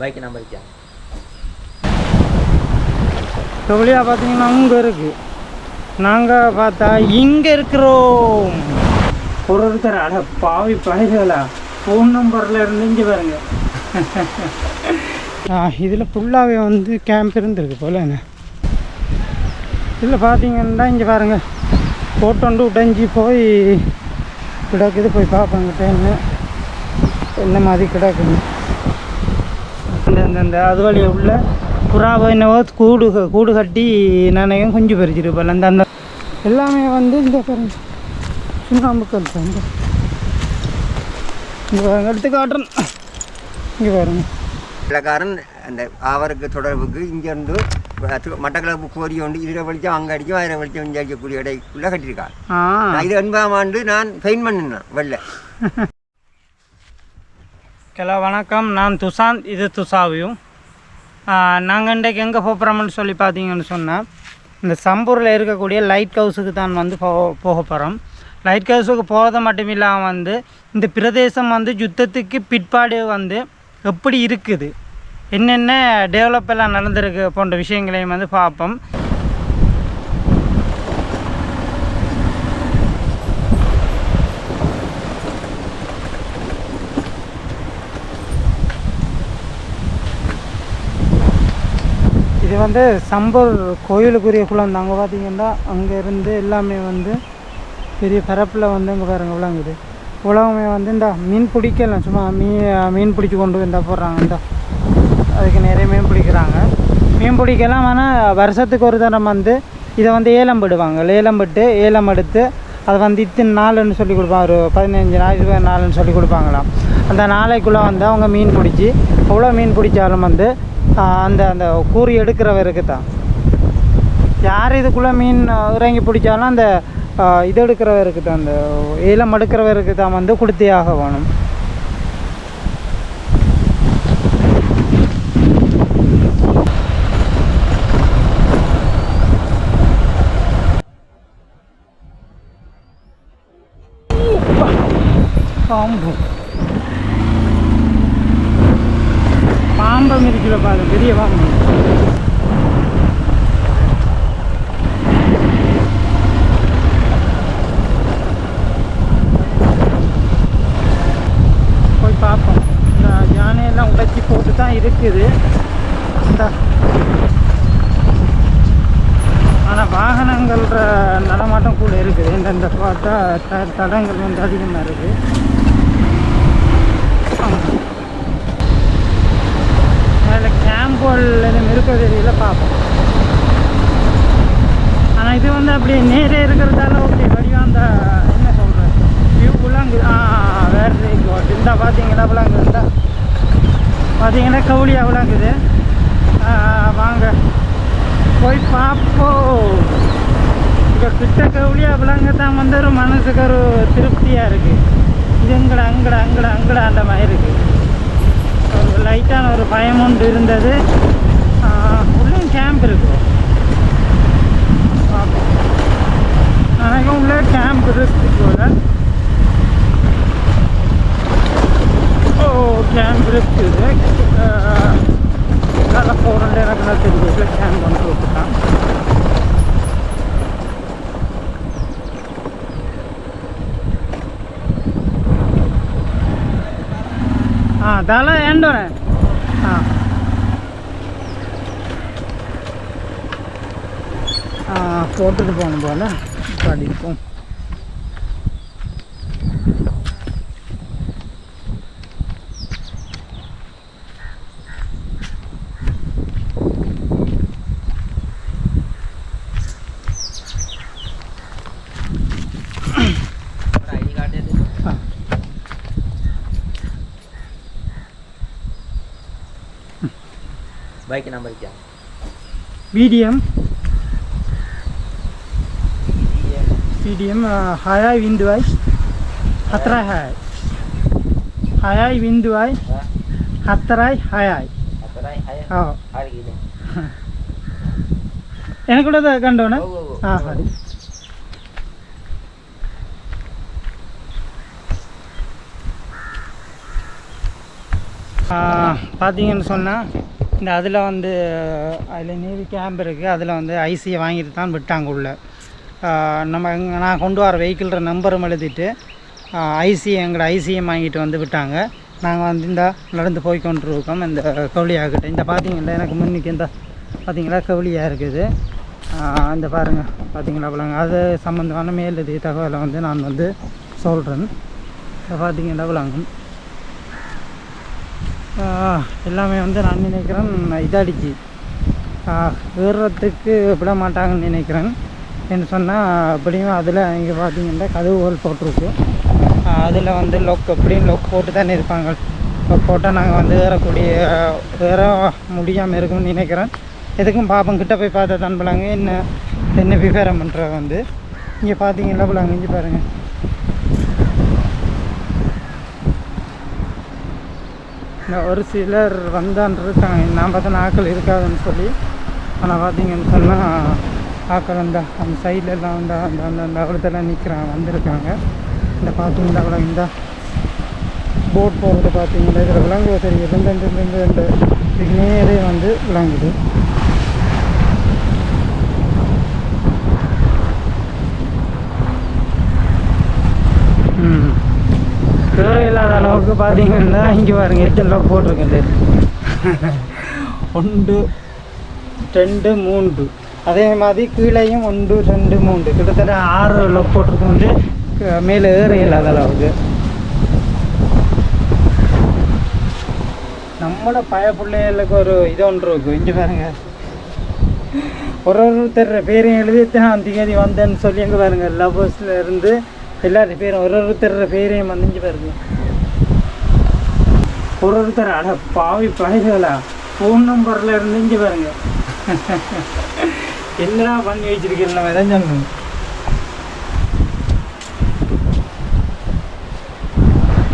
Bike number இருக்கா தொழிலாக பார்த்தீங்கன்னா அங்கே இருக்குது நாங்கள் பார்த்தா இங்கே இருக்கிறோம் ஒரு ஒருத்தர் அட பாவி பயிர்களா ஃபோன் நம்பரில் இருந்து இங்கே பாருங்க இதில் ஃபுல்லாகவே வந்து கேம்ப் இருந்திருக்கு போல என்ன இதில் பார்த்தீங்கன்னா இங்கே பாருங்க போட்டோண்டு உடைஞ்சி போய் கிடக்குது போய் பார்ப்பாங்க என்ன என்ன மாதிரி கிடக்குது இந்த அது வழியை உள்ள புறாவை என்னவோ கூடு கூடு கட்டி நினைக்கும் குஞ்சு பறிச்சிருப்பல அந்த அந்த எல்லாமே வந்து இந்த சுண்ணாம்பு கல் தான் இந்த இங்கே பாருங்க எடுத்து காட்டுறேன். இங்கே பாருங்க. வெள்ளக்காரன் அந்த அவருக்கு தொடர்புக்கு இங்கேருந்து மட்டக்களப்பு கோரி கொண்டு இதில் வெளிச்சம் அங்கே அடிக்கும் அதில் வெளிச்சம் இங்கே அடிக்கக்கூடிய இடைக்குள்ளே நான் இது ஒன்பதாம் ஆண்டு நான் பெயிண்ட் பண்ணினேன் வெள்ளை. ஹலோ வணக்கம். நான் துஷாந்த். இது துஷாவியும் நாங்கள் இன்றைக்கு எங்கே போகிறோம்னு சொல்லி பார்த்தீங்கன்னு சொன்னால் இந்த சம்பூரில் இருக்கக்கூடிய லைட் ஹவுஸுக்கு தான் வந்து போ போக போகிறோம் லைட் ஹவுஸுக்கு போகிறது மட்டும் இல்லாமல் வந்து இந்த பிரதேசம் வந்து யுத்தத்துக்கு பிற்பாடு வந்து எப்படி இருக்குது? என்னென்ன டெவலப் எல்லாம் நடந்திருக்கு போன்ற விஷயங்களையும் வந்து பார்ப்போம் வந்து சம்பூர் கோயிலுக்குரிய குளம் அங்கே பார்த்தீங்கன்னா அங்கேருந்து எல்லாமே வந்து பெரிய பரப்பில் வந்து இங்கே பாருங்க விளங்குது உலகமே வந்து இந்த மீன் பிடிக்கலாம் சும்மா மீன் மீன் பிடிச்சி கொண்டு வந்தால் போடுறாங்க இந்த. அதுக்கு நிறைய மீன் பிடிக்கிறாங்க. மீன் பிடிக்கலாம் ஆனால் வருஷத்துக்கு ஒரு தரம் வந்து இதை வந்து ஏலம் போடுவாங்க. ஏலம் போட்டு ஏலம் எடுத்து அதை வந்து இத்தனை நாளுன்னு சொல்லி கொடுப்பாங்க. ஒரு பதினஞ்சு நாள் இருபது நாளுன்னு சொல்லி கொடுப்பாங்களாம். அந்த நாளைக்குள்ளே வந்து அவங்க மீன் பிடிச்சி எவ்வளோ மீன் பிடிச்சாலும் வந்து அந்த அந்த கூறி எடுக்கிறவருக்கு தான் யார் இதுக்குள்ளே மீன் இறங்கி பிடிச்சாலும் அந்த இது எடுக்கிறவருக்கு தான் அந்த ஏலம் எடுக்கிறவருக்கு தான் வந்து கொடுத்தே ஆக வேணும். பாம்பு இருக்குல்ல பாருங்க பெரிய வாகனம் போய் பார்ப்போம். இந்த யானையெல்லாம் உடைச்சி போட்டு தான் இருக்குது. இந்த. ஆனால் வாகனங்கள்ற நடமாட்டம் கூட இருக்குது. இந்த இந்த பார்த்தா தடங்கள் வந்து அதிகமாக இருக்குது அதில் கேம்போல் எதுவும் இருக்க தெரியல பார்ப்போம் ஆனால் இது வந்து அப்படி நேரே இருக்கிறதால ஓகே வடிவம் அந்த என்ன சொல்கிறேன் வியூ புல்லாங்கு ஆ வேறு கோட் இந்த பார்த்தீங்கன்னா புல்லாங்கு இருந்தா பார்த்தீங்கன்னா கவுளி அவ்வளோங்குது வாங்க போய் பார்ப்போம் இங்கே கிட்ட தான் வந்து ஒரு மனசுக்கு ஒரு திருப்தியாக இருக்குது இது எங்கடா அங்கடா அங்கடா அங்கடா அந்த மாதிரி இருக்குது ஒரு லைட்டான ஒரு பயம் ஒன்று இருந்தது. உள்ளே கேம்ப் இருக்குது பார்ப்போம் எனக்கு உள்ளே கேம்ப் இருக்கு போல. ஓ கேம்ப் இருக்குது நல்லா போகிறேன் எனக்கு நான் தெரியுது கேம்ப் வந்து விட்டுட்டான் তাহলে தலை হ্যাঁ போட்டுட்டு போகணும் போல. படிப்போம் ID bike number uh, Winduai Hatrai Hayai Hayai Winduai Hatrai Hayai அத்தனை ஹையா ஆ ஆறுகிது எனக்கு கூட கண்டோண்ணே. ஆ சரி பார்த்தீங்கன்னு சொன்னால் இந்த அதில் வந்து அதில் நீதி கேம்ப் இருக்குது அதில் வந்து ஐசியை வாங்கிட்டு தான் விட்டாங்க உள்ள. நம்ம நான் கொண்டு வர வெஹிக்கிள்ற நம்பரும் எழுதிட்டு ஐசி எங்களோட ஐசியை வாங்கிட்டு வந்து விட்டாங்க. நாங்கள் வந்து இந்த நடந்து போய் கொண்டிருக்கோம். இந்த கவுளியாகிட்ட இந்த பார்த்தீங்களா எனக்கு முன்னுக்கு இந்த பார்த்தீங்களா கவுளியாக இருக்குது. இந்த பாருங்கள் பார்த்தீங்களா பிள்ளைங்க அது சம்மந்தமான மேலதி தகவலை வந்து நான் வந்து சொல்கிறேன் இந்த பார்த்தீங்கன்னா அவ்வளோங்க எல்லாமே வந்து நான் நினைக்கிறேன் இதாடிச்சு ஏறுறதுக்கு விட மாட்டாங்கன்னு நினைக்கிறேன். என்ன சொன்னால் அப்படியும் அதில் இங்கே பார்த்தீங்கன்னா கதவுகள் போட்டிருக்கு. அதில் வந்து லொக் எப்படியும் லொக் போட்டு தானே இருப்பாங்க. லொக் போட்டால் நாங்கள் வந்து ஏறக்கூடிய ஏற முடியாமல் இருக்கும்னு நினைக்கிறேன். எதுக்கும் பாப்பம் கிட்ட போய் பார்த்தா தான் போலாங்க என்ன என்ன விவரம் பண்ணுற வந்து. இங்கே பார்த்தீங்கன்னா போலாங்க இங்கே பாருங்கள் ஒரு சிலர் வந்தான் இருக்காங்க நான் பார்த்தா ஆக்கள் இருக்காதுன்னு சொல்லி ஆனால் பார்த்தீங்கன்னு சொன்னால் ஆக்கள் அந்த அந்த சைடில் எல்லாம் வந்து அந்த அந்த அந்த இடத்துல நிற்கிறாங்க வந்திருக்காங்க இந்த பார்த்தீங்கன்னா அவ்வளோ இந்த போட் போகிறது பார்த்தீங்கன்னா இதில் விளங்குவது சரி ரெண்டு ரெண்டு ரெண்டு ரெண்டு நேரே வந்து விளங்குது ம் வேறு இல்லாத பார்த்தீங்கன்னா இங்கே பாருங்கள் எத்தனை லோக் போட்டிருக்கேன் ஒன்று ரெண்டு மூன்று. அதே மாதிரி கீழேயும் ஒன்று ரெண்டு மூன்று. கிட்டத்தட்ட ஆறு லோக் போட்டிருக்கு வந்து மேலே ஏற இல்லாத அளவுக்கு. நம்மளோட பய பிள்ளைகளுக்கு ஒரு இது ஒன்று இருக்கும். இங்கே பாருங்க. ஒரு ஒருத்தர் பேரையும் எழுதி இத்தனாம் தேதி வந்தேன்னு சொல்லி எங்கே பாருங்க. லவ்வர்ஸில் இருந்து எல்லாரு பேரும் ஒரு ஒருத்தர் பேரையும் வந்து இங்கே பாருங்க. ஒரு ஒருத்தர் அட பாவி பழகளா ஃபோன் நம்பரில் இருந்து இங்கே பாருங்க. என்னடா பண்ணி வச்சிருக்கீங்க? நம்ம எதாவது சொல்லணும்?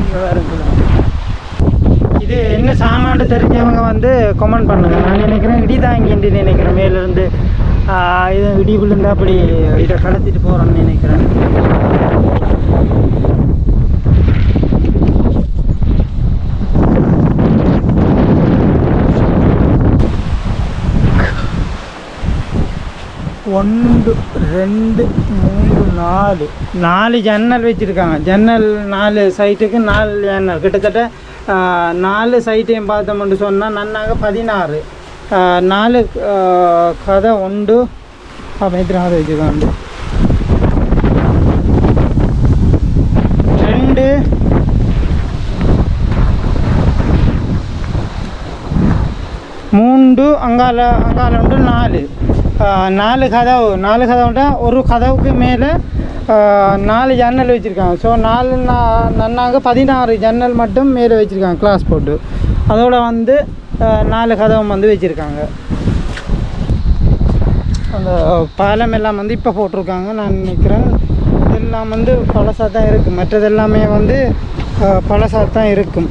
இங்கே இது என்ன சாமான்ட்டு தெரிஞ்சவங்க வந்து கமெண்ட் பண்ணுங்க. நான் நினைக்கிறேன் இடி தாங்கிட்டு நினைக்கிறேன். மேலேருந்து இது இடி விழுந்தா அப்படி இதை கடத்திட்டு போகிறோன்னு நினைக்கிறேன். ஒன்று ரெண்டு மூணு நாலு. நாலு ஜன்னல் வச்சுருக்காங்க. ஜன்னல் நாலு சைட்டுக்கு நாலு ஜன்னல். கிட்டத்தட்ட நாலு சைட்டையும் பார்த்தோம்னு சொன்னால் நன்னாக பதினாறு. நாலு கதை உண்டு. அப்போ எத்தனை கதை வச்சுருக்காங்க? ரெண்டு. மூன்று அங்கால அங்கால உண்டு நாலு. நாலு கதவு நாலு கதவுட்டா ஒரு கதவுக்கு மேலே நாலு ஜன்னல் வச்சுருக்காங்க. ஸோ நாலு நா நன்னாங்க பதினாறு ஜன்னல் மட்டும் மேலே வச்சுருக்காங்க கிளாஸ் போட்டு அதோடு வந்து நாலு கதவும் வந்து வச்சுருக்காங்க. அந்த பாலம் எல்லாம் வந்து இப்போ போட்டிருக்காங்க நான் நினைக்கிறேன். இதெல்லாம் வந்து பழசாக தான் இருக்குது மற்றது எல்லாமே வந்து பழசாக தான் இருக்கும்.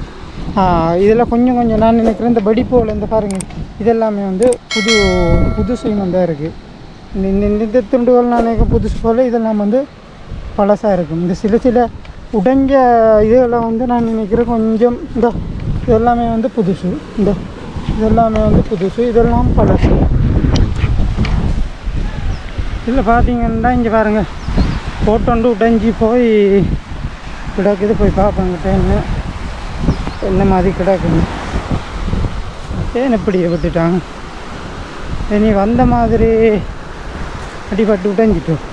இதில் கொஞ்சம் கொஞ்சம் நான் நினைக்கிறேன் இந்த வெடிப்போல் இந்த பாருங்கள் இதெல்லாமே வந்து புது புது சீனம் தான் இருக்குது இந்த இந்த இந்த துண்டுகள் நான் புதுசு போல் இதெல்லாம் வந்து பழசாக இருக்கும். இந்த சில சில உடைஞ்ச இதெல்லாம் வந்து நான் நினைக்கிறேன் கொஞ்சம் இந்த இதெல்லாமே வந்து புதுசு. இந்த இதெல்லாமே வந்து புதுசு. இதெல்லாம் பழசு. இல்லை பார்த்தீங்கன்னா இங்கே பாருங்கள் போட்டோண்டு உடைஞ்சி போய் கிடக்குது. போய் பார்ப்பாங்க என்ன. என்ன மாதிரி கிடக்குது? ஏன் இப்படி விட்டுட்டாங்க? இனி வந்த மாதிரி அடிபட்டு உடைஞ்சிட்டோம்.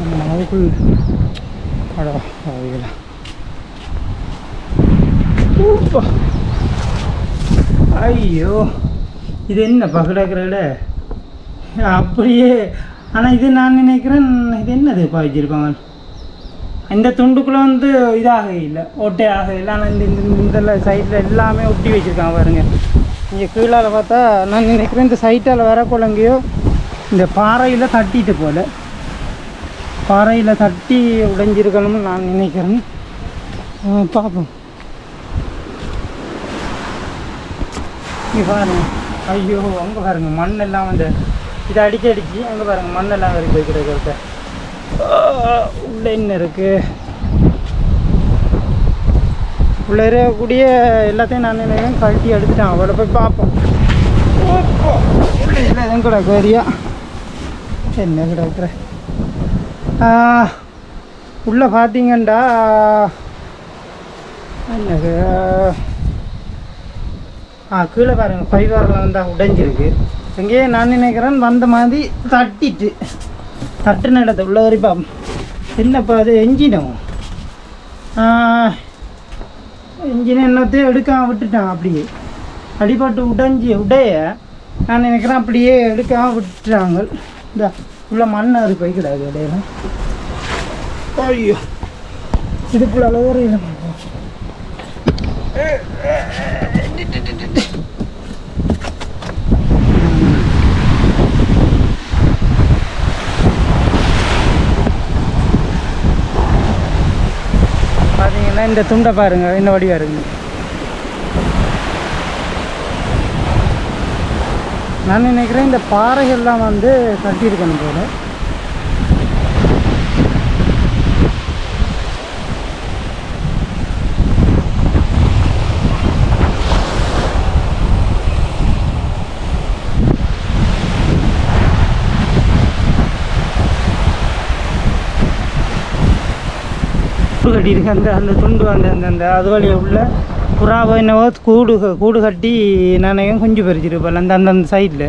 ஆமாம் அதுக்குள் அடா அவைகளா ஐயோ இது என்ன பகடக்கிறட அப்படியே ஆனால் இது நான் நினைக்கிறேன் இது என்னது? பாய்ச்சிருப்பாங்க இந்த துண்டுக்குள்ளே வந்து இதாக இல்லை ஒட்டே ஆக இல்லை. ஆனால் இந்த இந்த இந்த சைடில் எல்லாமே ஒட்டி வச்சுருக்காங்க பாருங்க. இங்கே கீழால் பார்த்தா நான் நினைக்கிறேன் இந்த சைட்டால் வர குழங்கையோ இந்த பாறையில் தட்டிட்டு போல. பாறையில் தட்டி உடைஞ்சிருக்கணும்னு நான் நினைக்கிறேன். பார்ப்போம். இங்கே பாருங்க. ஐயோ அங்கே பாருங்க மண்ணெல்லாம் வந்து இதை அடிக்க அடிச்சு அங்கே பாருங்கள் மண்ணெல்லாம் வரைக்கும் போய் கிடக்கிறத உள்ள என்ன இருக்கு? உள்ள இருக்கக்கூடிய எல்லாத்தையும் நான் நினைக்கிறேன் கழட்டி எடுத்துட்டேன். அவளை போய் பார்ப்போம். ஓப்போ. இல்லை எதுவும் கிடக்கு வரியா என்ன கிடக்குற? உள்ளே பார்த்தீங்கண்டா. என்னது? ஆ கீழே பாருங்க. ஃபைவரில் வந்தால் உடைஞ்சிருக்கு. எங்கேயே நான் நினைக்கிறேன்? வந்த மாதிரி தட்டிட்டு. தட்டு நிலத்தை உள்ள வரைப்பா என்னப்பா அது என்ஜினோ இன்ஜின் என்னத்தையும் எடுக்காம விட்டுட்டான் அப்படியே. அடிபட்டு உடைஞ்சி உடைய. நான் நினைக்கிறேன் அப்படியே எடுக்காம விட்டுட்டாங்க. இந்த உள்ள மண் அது போய் கிடாது இடையில ஐயோ. இதுக்குள்ள அளவு இல்லை பாருங்கள் இந்த துண்டை பாருங்கள் இந்த வடிவாக இருக்கு. நான் நினைக்கிறேன் இந்த பாறைகள்லாம் வந்து கட்டியிருக்கணும் போல. கட்டி கட்டியிருக்கு அந்த அந்த துண்டு அந்த அந்த அந்த அது வழியாக உள்ள புறாவை என்னவோ கூடு கூடு கட்டி நானே குஞ்சு பறிச்சிருப்பேன் அந்த அந்த அந்த சைடில்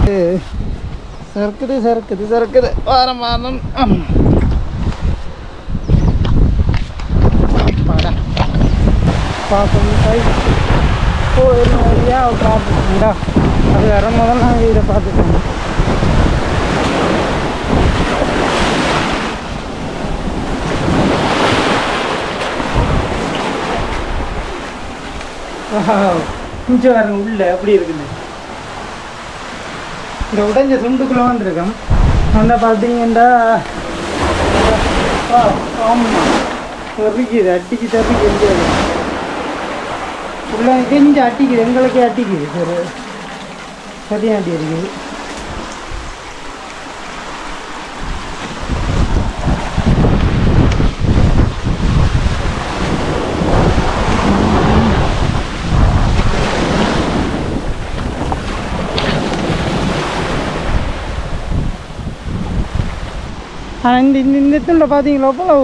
இது சறுக்குது சறுக்குது சறுக்குது. வாரம் வாரம் ஆம். அப்பாடா. பார்ப்போம் ஓ என்ன வழியா பார்த்துக்கோங்கடா அது வர முதல்ல நான் இதை பார்த்துக்கோங்க கொஞ்சம் வரணும் உள்ள எப்படி இருக்குது இந்த உடைஞ்ச துண்டுக்குள்ளே வந்திருக்கோம் வந்து பார்த்தீங்கன்னா ஆமாம் தப்பிக்குது அடிக்கு தப்பிக்கு எங்கேயாது உள்ள கெஞ்சு அட்டிக்குது எங்களுக்கே அட்டிக்குது சார். சரியா இருக்குது ஆனால் இந்த இந்த இந்த இடத்துல பார்த்தீங்களா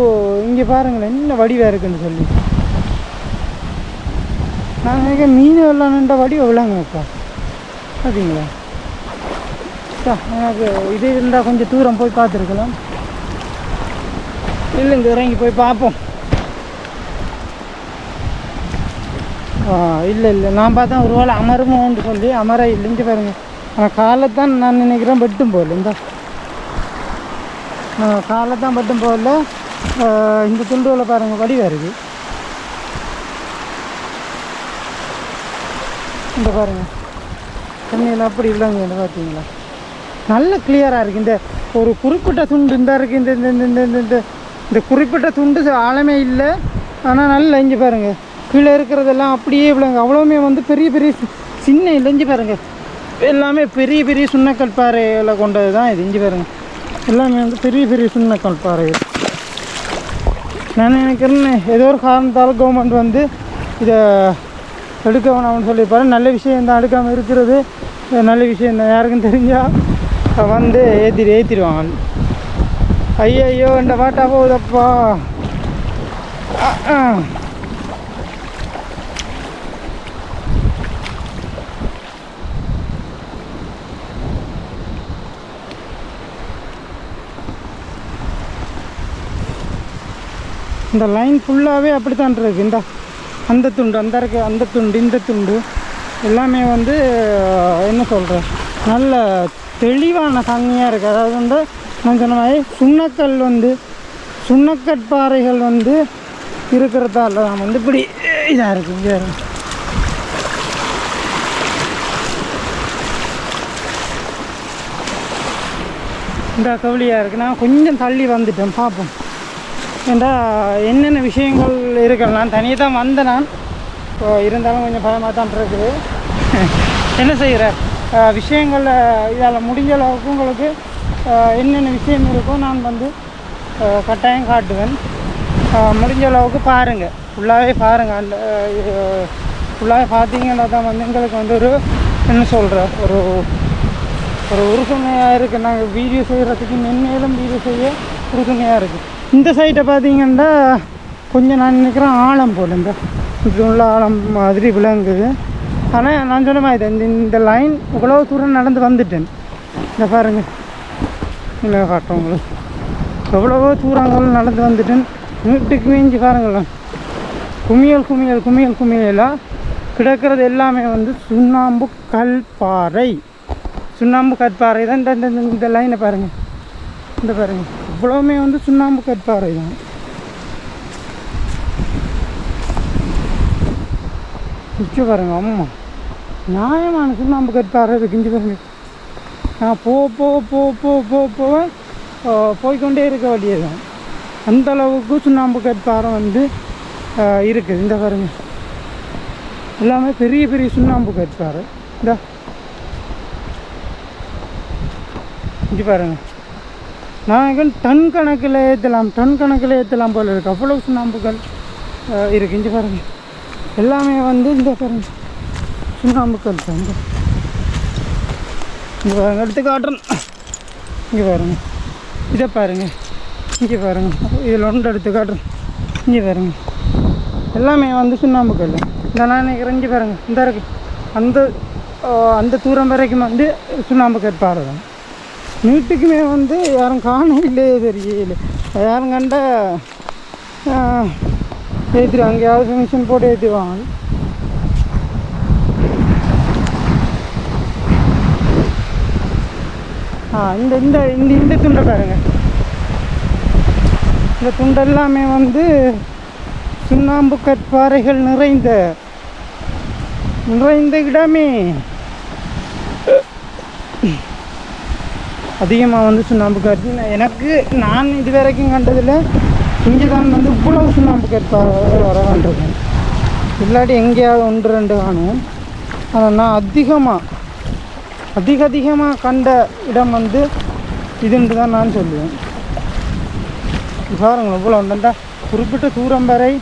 இங்கே பாருங்களேன் என்ன வடிவாக இருக்குன்னு சொல்லி. எனக்கு மீன் வெள்ளானுன்ற வடி விளாங்கப்பா பார்த்தீங்களா எனக்கு இது இருந்தால் கொஞ்சம் தூரம் போய் பார்த்துருக்கலாம். இல்லைங்க இறங்கி போய் பார்ப்போம். ஆ இல்லை இல்லை. நான் பார்த்தா ஒரு வேளை அமருமோன்னு சொல்லி அமர இல்லைங்க பாருங்க. ஆனால் காலைத்தான் நான் நினைக்கிறேன் வெட்டும் போகல இந்த. காலைத்தான் பட்டும் போகல இந்த துண்டுவில் பாருங்கள் வடிவாக இருக்குது இந்த பாருங்க. தண்ணியெல்லாம் அப்படி இல்லைங்க என்ன பார்த்தீங்களா நல்ல கிளியராக இருக்குது இந்த ஒரு குறிப்பிட்ட துண்டு இந்த இருக்குது இந்த இந்த இந்த இந்த இந்த. இந்த குறிப்பிட்ட துண்டு ஆழமே இல்லை. ஆனால் நல்ல இங்கே பாருங்க. கீழே இருக்கிறதெல்லாம் அப்படியே இவ்வளோங்க அவ்வளோவுமே வந்து பெரிய பெரிய சி- சின்ன இல்லை பாருங்கள் பாருங்க. எல்லாமே பெரிய பெரிய சுண்ணக்கல் பாறையில் கொண்டது தான் இது. இஞ்சி பாருங்க. எல்லாமே வந்து பெரிய பெரிய சுண்ணக்கல் பாறைகள் நான் நினைக்கிறேன்னு ஏதோ ஒரு காரணத்தால் கவர்மெண்ட் வந்து இதை எடுக்க வேணாம்னு சொல்லியிருப்பாரு. நல்ல விஷயம் தான் எடுக்காமல் இருக்கிறது. நல்ல விஷயம் தான். யாருக்கும் தெரிஞ்சால் வந்து ஏற்றி ஏற்றிடுவாங்க ஐயோ ஐயோ இந்த பாட்டா போகுதப்பா. இந்த லைன் ஃபுல்லாகவே அப்படித்தான் இருக்கு. இந்த. அந்த துண்டு அந்த இருக்க அந்த துண்டு இந்த துண்டு எல்லாமே வந்து என்ன சொல்கிற நல்ல தெளிவான தண்ணியாக இருக்குது அதாவது வந்து நான் சொன்ன மாதிரி சுண்ணக்கல் வந்து சுண்ணக்கற்பாறைகள் வந்து இருக்கிறதால தான் வந்து இப்படி இதாக இருக்குது இங்கே இந்த கவலியாக இருக்குது நான் கொஞ்சம் தள்ளி வந்துட்டேன் பார்ப்போம் ஏண்டா என்னென்ன விஷயங்கள் இருக்கு? நான் தனியாக தான் வந்தேன் நான். இப்போ இருந்தாலும் கொஞ்சம் பயமாக தான் இருக்குது என்ன செய்கிற விஷயங்களில் இதால் முடிஞ்ச அளவுக்கு உங்களுக்கு என்னென்ன விஷயம் இருக்கோ நான் வந்து கட்டாயம் காட்டுவேன். முடிஞ்ச அளவுக்கு பாருங்கள் ஃபுல்லாகவே பாருங்கள் அந்த ஃபுல்லாகவே பார்த்தீங்கன்னா தான் வந்து எங்களுக்கு வந்து ஒரு என்ன சொல்கிற ஒரு ஒரு உறுதுணையாக இருக்குது நாங்கள் வீடியோ செய்கிறதுக்கு மென்மேலும் வீடியோ செய்ய உறுதுணையாக இருக்குது இந்த சைட்டை பார்த்தீங்கன்னா கொஞ்சம் நான் நினைக்கிறேன் ஆழம் போல் இந்த உள்ள ஆழம் மாதிரி விளங்குது. ஆனால் நான் சொன்ன மாதிரி இந்த இந்த லைன் இவ்வளோ தூரம் நடந்து வந்துட்டேன். இந்த பாருங்க. இல்லை காட்டுறோம் உங்களுக்கு. எவ்வளவோ தூரங்கள் நடந்து வந்துட்டேன். வீட்டுக்கு மீஞ்சி பாருங்களேன். குமியல் குமியல் குமியல் குமியலாக கிடக்கிறது எல்லாமே வந்து சுண்ணாம்பு கல்பாறை சுண்ணாம்பு கற்பாறை தான் இந்த இந்த- இந்த- இந்த லைனை பாருங்கள் இந்த பாருங்கள் இவ்வளவுமே வந்து சுண்ணாம்பு கற்பாறை தான் நிச்சய பாருங்க அம்மா. நியாயமான சுண்ணாம்பு கற்பாறை இருக்கு இங்கே பாருங்க. நான் போ போ போ போ போ போ. போய்க்கொண்டே இருக்க வேண்டியது தான் அந்த அளவுக்கு சுண்ணாம்பு கற்பாறை வந்து இருக்குது இந்த பாருங்க. எல்லாமே பெரிய பெரிய சுண்ணாம்பு கற்பாறை. இந்த. இங்கே பாருங்க. நாங்கள் டன் கணக்கில் ஏற்றலாம் டன் கணக்கில் ஏற்றலாம் போல் இருக்குது அவ்வளோ சுண்ணாம்புகள் இருக்குது இருக்கு. இங்கே பாருங்க. எல்லாமே வந்து இந்த பாருங்க. சுண்ணாம்புக்கல் தான் இங்கே பாருங்க. எடுத்து காட்டுறேன். இங்கே பாருங்க. இதை பாருங்க. இங்கே பாருங்க. இதில் ஒன்று எடுத்து காட்டுறேன். இங்கே பாருங்க. எல்லாமே வந்து சுண்ணாம்புக்கல் இந்த நான் நினைக்கிறேன் இங்கே பாருங்க. இந்த இருக்கு. அந்த அந்த தூரம் வரைக்கும் வந்து சுண்ணாம்பு கற்பாறை வீட்டுக்குமே வந்து யாரும் காணவில்லையே தெரியல. யாரும் கண்ட ஏற்றிரு அங்கேயாவது மிஷின் போட்டு ஏற்றிடுவாங்க ஆ இந்த இந்த இந்த இந்த துண்டை பாருங்க. இந்த துண்டு எல்லாமே வந்து சுண்ணாம்பு கற்பாறைகள் நிறைந்த நிறைந்த இடமே. அதிகமாக வந்து சுண்ணாம்பு கற்று எனக்கு நான் இது வரைக்கும் கண்டதில் இங்கே தான் வந்து இவ்வளவு சுண்ணாம்பு கற்பாக வர வேண்டியிருக்கேன் இல்லாட்டி எங்கேயாவது ஒன்று ரெண்டு காணும். ஆனால் நான் அதிகமாக அதிக அதிகமாக கண்ட இடம் வந்து இதுன்ட்டு தான் நான் சொல்லுவேன். பாருங்கள் பாருங்களேன் இவ்வளோ உண்டா குறிப்பிட்ட தூரம் வரை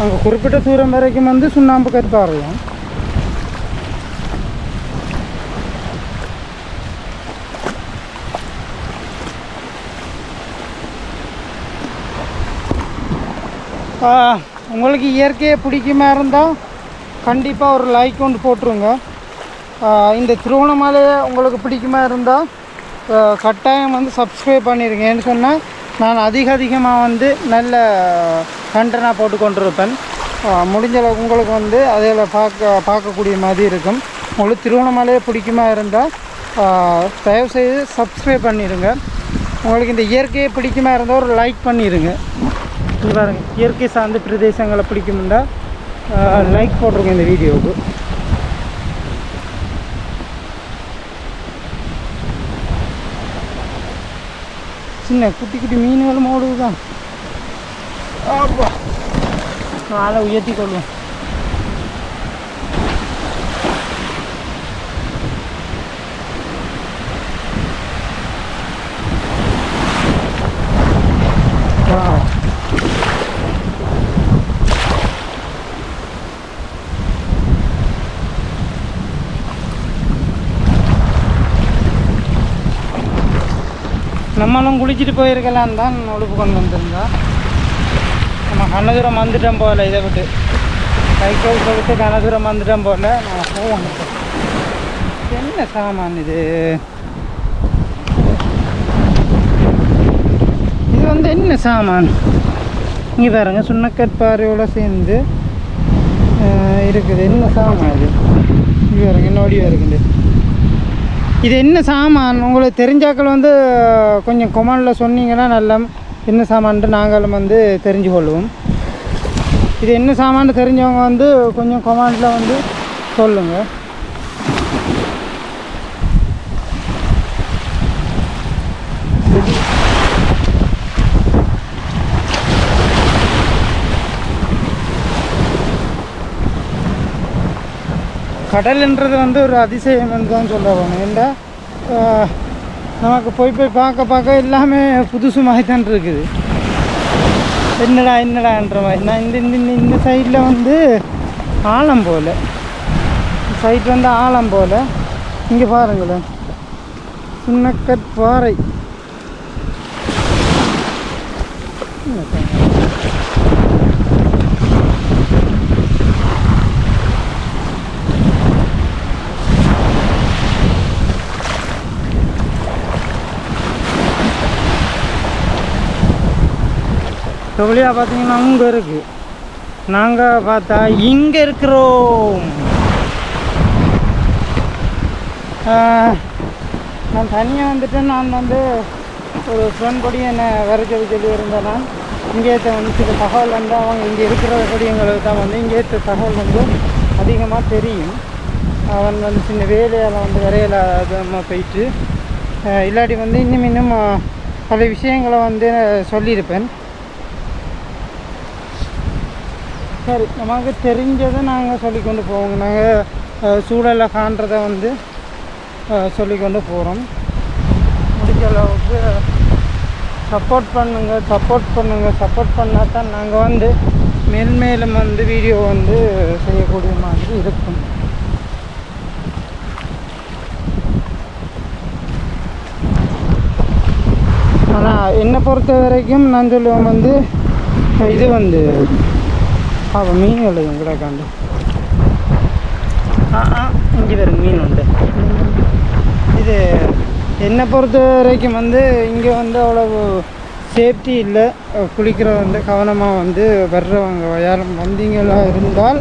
அங்கே குறிப்பிட்ட தூரம் வரைக்கும் வந்து சுண்ணாம்பு கருப்பாக இருக்கும் உங்களுக்கு இயற்கையை பிடிக்குமா இருந்தால் கண்டிப்பாக ஒரு லைக் ஒன்று போட்டுருங்க. இந்த திருவண்ணாமலையை உங்களுக்கு பிடிக்குமா இருந்தால் கட்டாயம் வந்து சப்ஸ்கிரைப் பண்ணிடுங்க ஏன்னு சொன்னால் நான் அதிக அதிகமாக வந்து நல்ல கண்டனாக போட்டு கொண்டிருப்பேன். ஆ, முடிஞ்ச அளவுக்கு உங்களுக்கு வந்து அதில் பார்க்க பார்க்கக்கூடிய மாதிரி இருக்கும். உங்களுக்கு திருவண்ணாமலையை பிடிக்குமா இருந்தால் தயவுசெய்து சப்ஸ்கிரைப் பண்ணிடுங்க உங்களுக்கு இந்த இயற்கையை பிடிக்குமா இருந்தால் ஒரு லைக் பண்ணிடுங்க பாருங்க இயற்கை சார்ந்த பிரதேசங்களை பிடிக்கும்னா லைக் போட்டிருங்க இந்த வீடியோவுக்கு. சின்ன குட்டி குட்டி மீன்களும் ஓடுதுதான். ஆப்பா உயர்த்தி கொள்வோம். நம்மளும் குளிச்சுட்டு போயிருக்கலாம் தான் உடுப்பு கொண்டு வந்திருந்தோம் நம்ம கண்ணதூரம் வந்துட்டோம் போகல இதை விட்டு. சைக்கிள் கொடுத்து கனதூரம் வந்துட்டோம் போகல நான் போவோம் இப்ப. என்ன சாமான் இது? இது வந்து என்ன சாமான்? இங்கே பாருங்க சுண்ணக்கற்பாறையோட சேர்ந்து இருக்குது. என்ன சாமான் இது? இங்கே பாருங்க என்ன இருக்குது இது என்ன சாமான்? உங்களுக்கு தெரிஞ்சாக்கள் வந்து கொஞ்சம் கொமாண்டில் சொன்னீங்கன்னா நல்லா என்ன சாமான்ட்டு நாங்களும் வந்து தெரிஞ்சு கொள்வோம் இது என்ன சாமான்னு தெரிஞ்சவங்க வந்து கொஞ்சம் கொமாண்டில் வந்து சொல்லுங்கள் கடல்ன்றது வந்து ஒரு அதிசயம் தான் சொல்ல வேணும் ஏண்டா நமக்கு போய் போய் பார்க்க பார்க்க எல்லாமே புதுசு மாதிரி தான் இருக்குது. என்னடா என்னடான்ற மாதிரி. நான் இந்த இந்த இந்த- சைடில் வந்து ஆழம் போல். சைட் வந்து ஆழம் போல். இங்கே பாருங்களேன். சுண்ணக்கட் பாறை தொழிலாக பார்த்தீங்கன்னா அங்கே இருக்குது நாங்கள் பார்த்தா இங்கே இருக்கிறோம். நான் தனியாக வந்துட்டு நான் வந்து ஒரு ஃப்ரெண்ட் படி என்னை வர சொல்லி சொல்லி இருந்தேன் நான். இங்கே வந்து சில தகவல் வந்து அவங்க இங்கே இருக்கிற படிங்களுக்கு தான் வந்து இங்கே தகவல் வந்து அதிகமாக தெரியும். அவன் வந்து சின்ன வேலையால் வந்து வரையில அதிகமாக போயிட்டு இல்லாட்டி வந்து இன்னும் இன்னும் பல விஷயங்களை வந்து சொல்லியிருப்பேன். சரி நமக்கு தெரிஞ்சதை நாங்கள் சொல்லிக்கொண்டு போவோங்க. நாங்கள் சூழலை காண்றதை வந்து அஹ், சொல்லிக்கொண்டு போகிறோம் முடிஞ்ச அளவுக்கு சப்போர்ட் பண்ணுங்க சப்போர்ட் பண்ணுங்க. சப்போர்ட் பண்ணால் தான் நாங்கள் வந்து மேல்மேலும் வந்து வீடியோ வந்து செய்யக்கூடிய மாதிரி இருக்கும். ஆனால் என்னை பொறுத்த வரைக்கும் நான் சொல்லுவேன் வந்து இது வந்து விளையும் கூட காண்டு. ஆ ஆ இங்கே வரும் மீன் உண்டு. இது என்னை பொறுத்த வரைக்கும் வந்து இங்கே வந்து அவ்வளவு சேஃப்டி இல்லை. குளிக்கிற வந்து கவனமாக வந்து வர்றவங்க யாரும் வந்தீங்களா இருந்தால்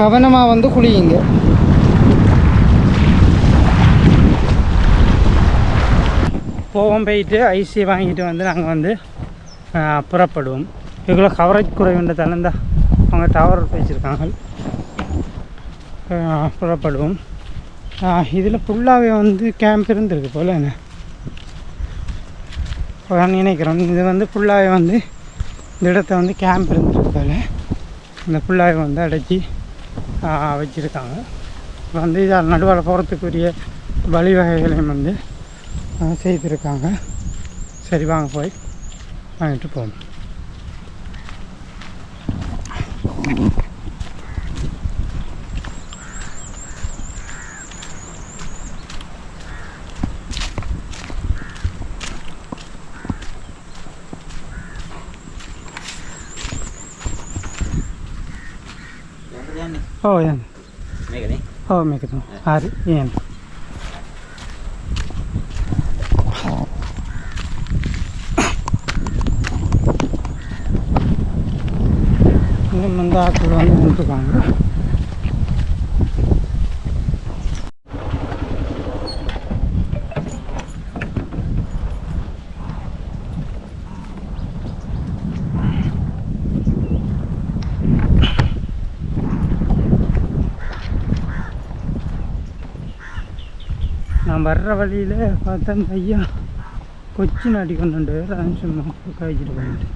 கவனமாக வந்து குளியுங்க. போவோம் போயிட்டு ஐசி வாங்கிட்டு வந்து நாங்கள் வந்து புறப்படுவோம். இவ்வளோ கவரேஜ் குறைவுன்ற தளர்ந்தா அவங்க டவர் வச்சுருக்காங்க புறப்படுவோம். இதில் ஃபுல்லாகவே வந்து கேம்ப் இருந்திருக்கு போல் என்ன? நான் நினைக்கிறோம் இது வந்து ஃபுல்லாகவே வந்து இந்த இடத்த வந்து கேம்ப் இருந்திருக்கு போல். இந்த ஃபுல்லாகவே வந்து அடைச்சி வச்சுருக்காங்க. வந்து இதால் நடுவில் போகிறதுக்குரிய வழிவகைகளையும் வந்து செய்திருக்காங்க. சரி வாங்க போய் வாங்கிட்டு போவோம். ఓ ఏం మేకదా ఆరు ఏం இன்னும் வந்து ஆட்கள் வந்து நின்றுருக்காங்க நான் வர்ற வழியில் பார்த்தா பையன் கொச்சின் அடி கொண்டு அதான் சும்மா காய்ச்சிட்டு போயிட்டு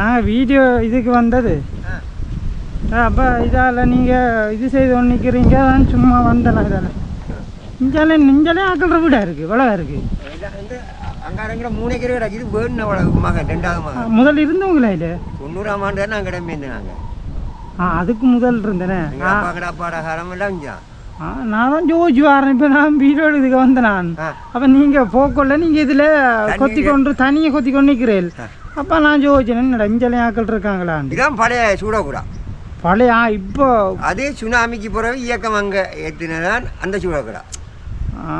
நான் வீடியோ இதுக்கு வந்தது. அப்போ இதால் நீங்கள் இது செய்து ஒன்று நிற்கிறீங்க அதான் சும்மா வந்தேன் இதால். இஞ்சாலே நெஞ்சாலே ஆக்கிற வீடாக இருக்குது இவ்வளோ மகன் முதல்ல இருந்தவங்களா இது? தொண்ணூறாம் ஆண்டு தான் நாங்கள் இடம்பெயர்ந்து நாங்கள் ஆ அதுக்கு முதல் இருந்தேனே. எங்கள் ஆ. அப்பா கிடாப்பாட காலம் எல்லாம் நான் தான் ஜோஜி வரேன் இப்போ நான் வீடியோ இதுக்கு வந்தேன் நான் அப்போ நீங்கள் போக்கொள்ள நீங்கள் இதில் கொத்தி கொண்டு தனியை கொத்தி கொண்டு நிற்கிறேன் அப்போ நான் என்னடா இஞ்சலையும் ஆக்கள் இருக்காங்களான்னு இதான் பழைய சூடக்கூடா பழைய இப்போ அதே சுனாமிக்கு பிறகு இயக்கம் அங்கே ஏற்றினதான் அந்த சூடக்கூடா ஆ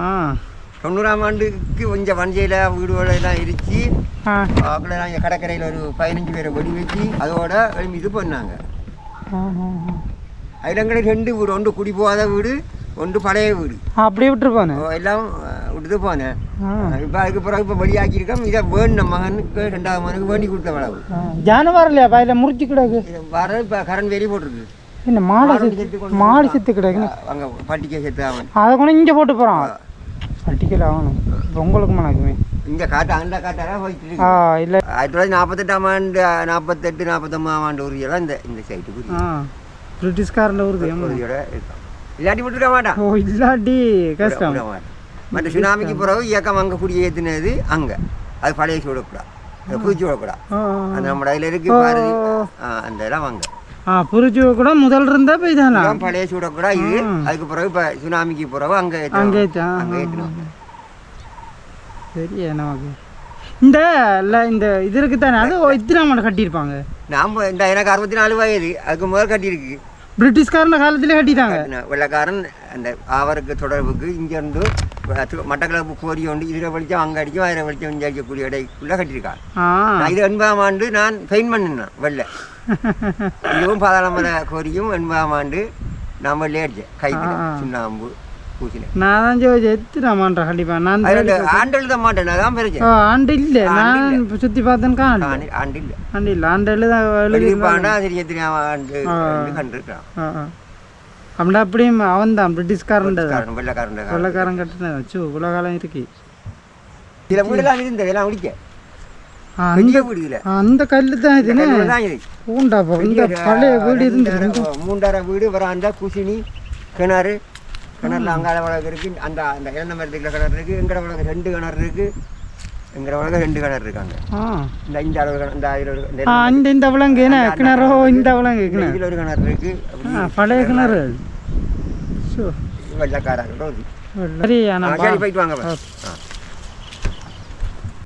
தொண்ணூறாம் ஆண்டுக்கு கொஞ்சம் வஞ்சையில் வீடுகளை எல்லாம் அவங்களெல்லாம் இங்கே கடற்கரையில் ஒரு பதினஞ்சு பேரை வெடி வச்சு அதோட இது பண்ணாங்க. அதிலங்களே ரெண்டு வீடு ஒன்று குடி போகாத வீடு ஒன்று பழைய வீடு. அப்படியே விட்டுரு போனேன் எல்லாம் விட்டுட்டு போனேன் இப்போ அதுக்கு பிறகு இப்போ வெளியாக்கியிருக்கோம் இதை வேணும் மகனுக்கு ரெண்டாவது மகனுக்கு வேண்டி கொடுத்த வளவு. ஜான வரலையா? பையில முறிச்சு கிடக்கு. வர இப்போ கரண்ட் வெளியே போட்டிருக்கு. என்ன மாடை மாடு செத்து கிடக்கு. அங்கே பட்டிக்கை செத்து அவன். அதை கூட இங்கே போட்டு போகிறான் பட்டிக்கல் ஆகணும். உங்களுக்கு மணக்குமே இங்கே காட்டு அந்த காட்டாரா போயிட்டு ஆ இல்லை. ஆயிரத்தி தொள்ளாயிரத்தி நாற்பத்தெட்டாம் ஆண்டு நாற்பத்தெட்டு நாற்பத்தொம்பதாம் ஆண்டு உறுதியெல்லாம் இந்த இந்த சைட்டுக்கு இருக்கும் இல்லாட்டி விட்டுட மாட்டான் ஓ இல்லாட்டி கஷ்டம். மற்ற சுனாமிக்கு பிறகு இயக்கம் அங்கே குடியேற்றினது அங்கே. அது பழைய சூடக்கூடாது பூச்சி விடக்கூடாது ஆ, அந்த நம்ம இதில் இருக்கு பாரதி அந்த இடம் அங்கே. ஆ புரிச்சு கூட முதல் இருந்தா போய் தானா இதான் பழைய சூடக்கூடா இது. அதுக்கு பிறகு இப்போ சுனாமிக்கு பிறகு அங்கே அங்கே. அங்கே சரி நமக்கு இந்த இல்லை இந்த இது இருக்கு தானே அது இத்தனை மாட கட்டியிருப்பாங்க. நாம் இந்த எனக்கு அறுபத்தி நாலு வயது. அதுக்கு முதல் கட்டியிருக்கு. பிரிட்டிஷ்காரன காலத்திலே கட்டிட்டாங்க. வெள்ளக்காரன் அந்த ஆவருக்கு தொடர்புக்கு இங்கேருந்து மட்டக்களப்பு கோரி கொண்டு இதில் வெளிச்சம் அங்கே அடிக்கும் அதில் வெளிச்சம் இங்கே அடிக்கக்கூடிய இடைக்குள்ளே கட்டியிருக்காங்க. இது எண்பதாம் ஆண்டு நான் பெயிண்ட் பண்ணினேன் வெள்ளை. இதுவும் பாதாளமர கோரியும் எண்பதாம் ஆண்டு நான் வெள்ளை அடித்தேன் ஆ. சுண்ணாம்பு. பூசினேன் நான் தான் ஜோதிச்சு எத்தனை மாண்டா கண்டிப்பாக நான் ஆண்டு எழுத மாட்டேன் அதான் பிரச்சனை ஓ ஆண்டு இல்லை நான் சுற்றி பார்த்தேன் ஆண்டு ஆண்டு இல்லை ஆண்டு இல்லை ஆண்டு எழுத எழுதி எழுதியிருப்பாண்டா தெரிய தெரியாம ஆண்டு கண்டிருக்கான் அப்படின்னா அப்படியும் அவன் தான் பிரிட்டிஷ்காரன் வெள்ளக்காரன் வெள்ளக்காரன் காரன். வெள்ளக்காரன் கட்டினது வச்சு இவ்வளோ காலம் இருக்கு சில வீடெல்லாம் இருந்தது எல்லாம் முடிக்க ஆ, அந்த பெரிய வீடு இதில் அந்த கல்லு தான் இதுன்னு தான் இருக்கு பூண்டாப்பா இந்த பழைய வீடு இருந்து மூன்றரை வீடு வராண்டா குசினி கிணறு கிணறுல அங்கால வழக்கு இருக்கு. அந்த அந்த இளந்த மரத்துக்குள்ள கிணறு இருக்கு. எங்கட வழக்கு ரெண்டு கிணறு இருக்கு. எங்கட வழக்கு ரெண்டு கிணறு இருக்காங்க இந்த இந்த அளவு இந்த இந்த இந்த விலங்கு என்ன? கிணறோ இந்த விலங்கு இதில் ஒரு கிணறு இருக்கு. பழைய கிணறு. வெள்ளக்காரர்கள் போயிட்டு வாங்க.